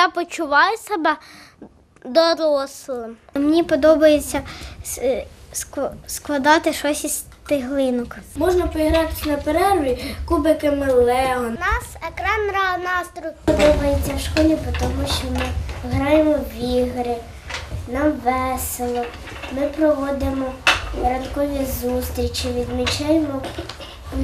я почуваю себе дорослим. Мені подобається складати щось із тиглинок. Можна поігратися на перерві кубиками Лего. У нас екран настрою. Подобається в школі, тому що ми граємо в ігри, нам весело. Ми проводимо ранкові зустрічі, відмічаємо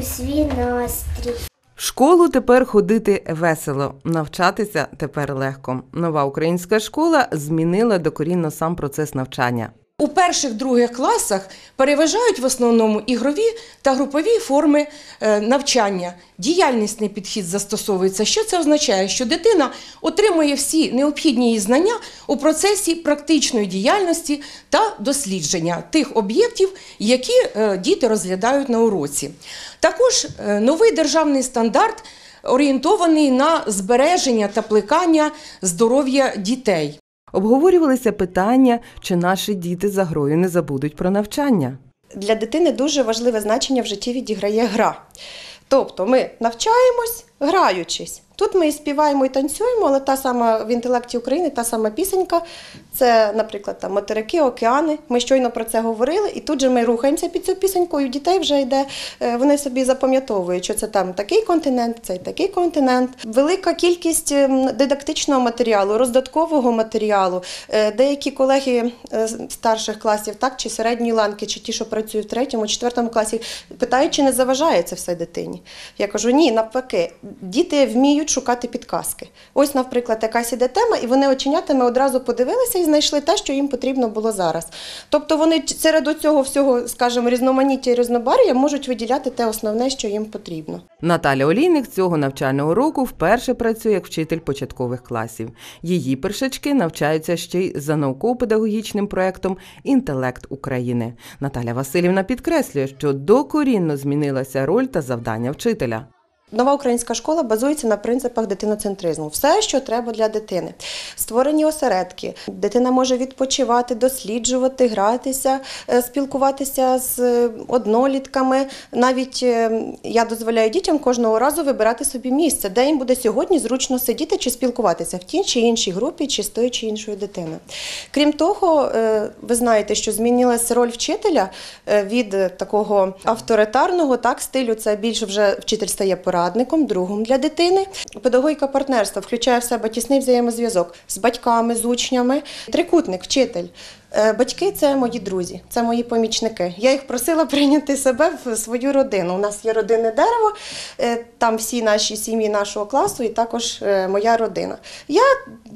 свій настрій. В школу тепер ходити весело, навчатися тепер легко. Нова українська школа змінила докорінно сам процес навчання. У перших других класах переважають в основному ігрові та групові форми е, навчання. Діяльнісний підхід застосовується. Що це означає? Що дитина отримує всі необхідні їй знання у процесі практичної діяльності та дослідження тих об'єктів, які е, діти розглядають на уроці. Також е, новий державний стандарт орієнтований на збереження та плекання здоров'я дітей. Обговорювалися питання, чи наші діти за грою не забудуть про навчання. для дитини дуже важливе значення в житті відіграє гра. Тобто ми навчаємось, граючись. Тут ми і співаємо, і танцюємо, але та сама в інтелекті України, та сама пісенька, це, наприклад, там материки, океани. Ми щойно про це говорили, і тут же ми рухаємося під цю пісеньку, і у дітей вже йде, е, вони собі запам'ятовують, що це там такий континент, цей такий континент. Велика кількість ем, дидактичного матеріалу, роздаткового матеріалу. Е, Деякі колеги е, старших класів, так, чи середньої ланки, чи ті, що працюють в третьому, четвертому класі, питають, чи не заважає це все дитині. Я кажу, ні, навпаки, діти вміють шукати підказки. Ось, наприклад, якась іде тема, і вони оченятами одразу подивилися і знайшли те, що їм потрібно було зараз. Тобто вони серед цього всього, скажімо, різноманіття і різнобар'я можуть виділяти те основне, що їм потрібно. Наталя Олійник цього навчального року вперше працює як вчитель початкових класів. Її першачки навчаються ще й за науково-педагогічним проектом Інтелект України. Наталя Васильівна підкреслює, що докорінно змінилася роль та завдання вчителя. Нова українська школа базується на принципах дитиноцентризму. Все, що треба для дитини. Створені осередки. Дитина може відпочивати, досліджувати, гратися, е, спілкуватися з е, однолітками. Навіть е, я дозволяю дітям кожного разу вибирати собі місце, де їм буде сьогодні зручно сидіти чи спілкуватися в тій чи іншій групі, чи з тою чи іншою дитиною. Крім того, ви знаєте, що змінилася роль вчителя від такого авторитарного так стилю. Це більше вже вчитель стає порадником, другом для дитини. Педагогіка партнерства включає в себе тісний взаємозв'язок з батьками, з учнями. Трикутник, вчитель. Е, Батьки це мої друзі, це мої помічники. Я їх просила прийняти себе в свою родину. У нас є родинне дерево, е, там всі наші сім'ї нашого класу, і також е, моя родина. Я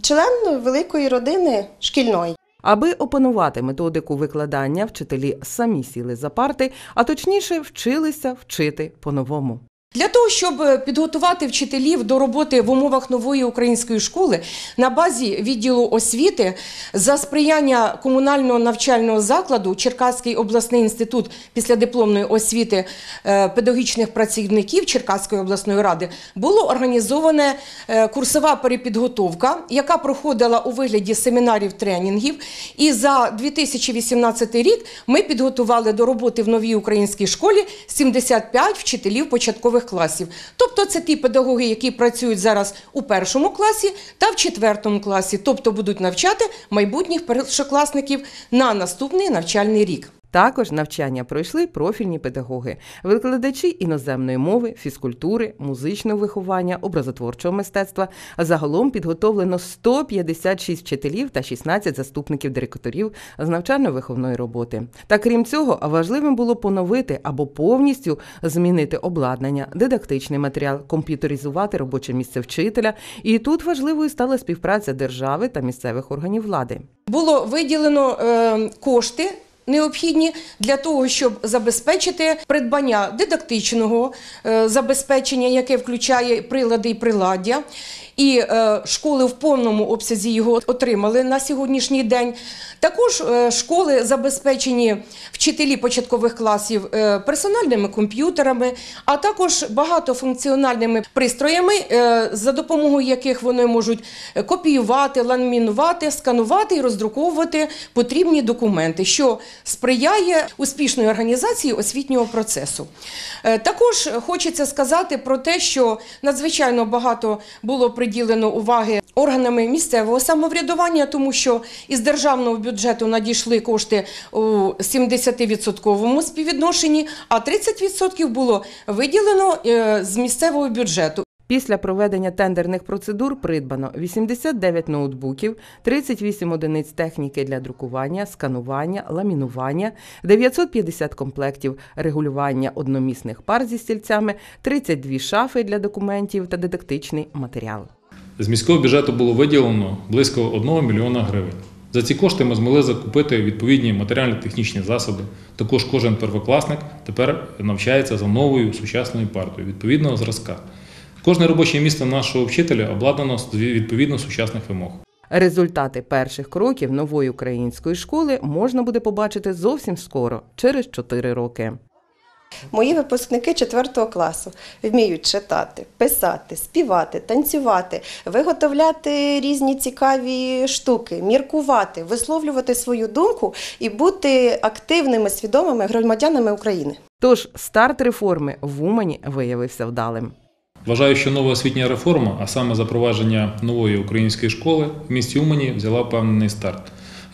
член великої родини шкільної. Аби опанувати методику викладання, вчителі самі сіли за парти, а точніше вчилися вчити по-новому. Для того, щоб е, підготувати вчителів до роботи в умовах нової української школи на базі відділу освіти за сприяння комунального навчального закладу Черкаський обласний інститут післядипломної освіти е, педагогічних працівників Черкаської обласної ради було організоване е, курсова перепідготовка, яка проходила у вигляді семінарів тренінгів. І за 2018 рік ми підготували до роботи в новій українській школі 75 вчителів початкових класів. Тобто це ті педагоги, які працюють зараз у першому класі та в четвертому класі, тобто будуть навчати майбутніх першокласників на наступний навчальний рік. Також навчання пройшли профільні педагоги, викладачі іноземної мови, фізкультури, музичного виховання, образотворчого мистецтва. Загалом підготовлено 156 вчителів та 16 заступників директорів з навчально-виховної роботи. Та крім цього, важливим було поновити або повністю змінити обладнання, дидактичний матеріал, комп'ютеризувати робоче місце вчителя. І тут важливою стала співпраця держави та місцевих органів влади. Було виділено е, кошти. Необхідні для того, щоб забезпечити придбання дидактичного е, забезпечення, яке включає прилади і приладдя. І е, школи в повному обсязі його отримали на сьогоднішній день. Також е, школи забезпечені вчителі початкових класів е, персональними комп'ютерами, а також багатофункціональними пристроями, за допомогою яких вони можуть копіювати, ламінувати, сканувати і роздруковувати потрібні документи, що сприяє успішної організації освітнього процесу. Також хочеться сказати про те, що надзвичайно багато було приділено приділено уваги органами місцевого самоврядування, тому що із державного бюджету надійшли кошти у 70% співвідношенні, а 30% було виділено е, з місцевого бюджету. Після проведення тендерних процедур придбано 89 ноутбуків, 38 одиниць техніки для друкування, сканування, ламінування, 950 комплектів регулювання одномісних пар зі стільцями, 32 шафи для документів та дидактичний матеріал. З міського бюджету було виділено близько 1 мільйона гривень. За ці кошти ми змогли закупити відповідні матеріально-технічні засоби. Також кожен первокласник тепер навчається за новою сучасною партою відповідного зразка. Кожне робоче місце нашого вчителя обладнано відповідно сучасних вимог. Результати перших кроків нової української школи можна буде побачити зовсім скоро, через 4 роки. Мої випускники 4 класу вміють читати, писати, співати, танцювати, виготовляти різні цікаві штуки, міркувати, висловлювати свою думку і бути активними, свідомими громадянами України. Тож старт реформи в Умані виявився вдалим. Вважаю, що нова освітня реформа, а саме запровадження нової української школи в місті Умані взяла певний старт.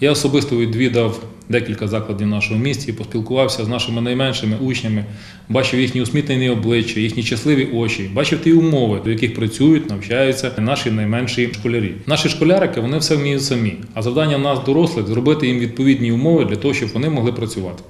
Я особисто відвідав декілька закладів нашого місті, поспілкувався з нашими найменшими учнями, бачив їхні усмітнені обличчя, їхні щасливі очі, бачив ті умови, до яких працюють, навчаються наші найменші школярі. Наші школярики вони все вміють самі. А завдання нас, дорослих, зробити їм відповідні умови для того, щоб вони могли працювати.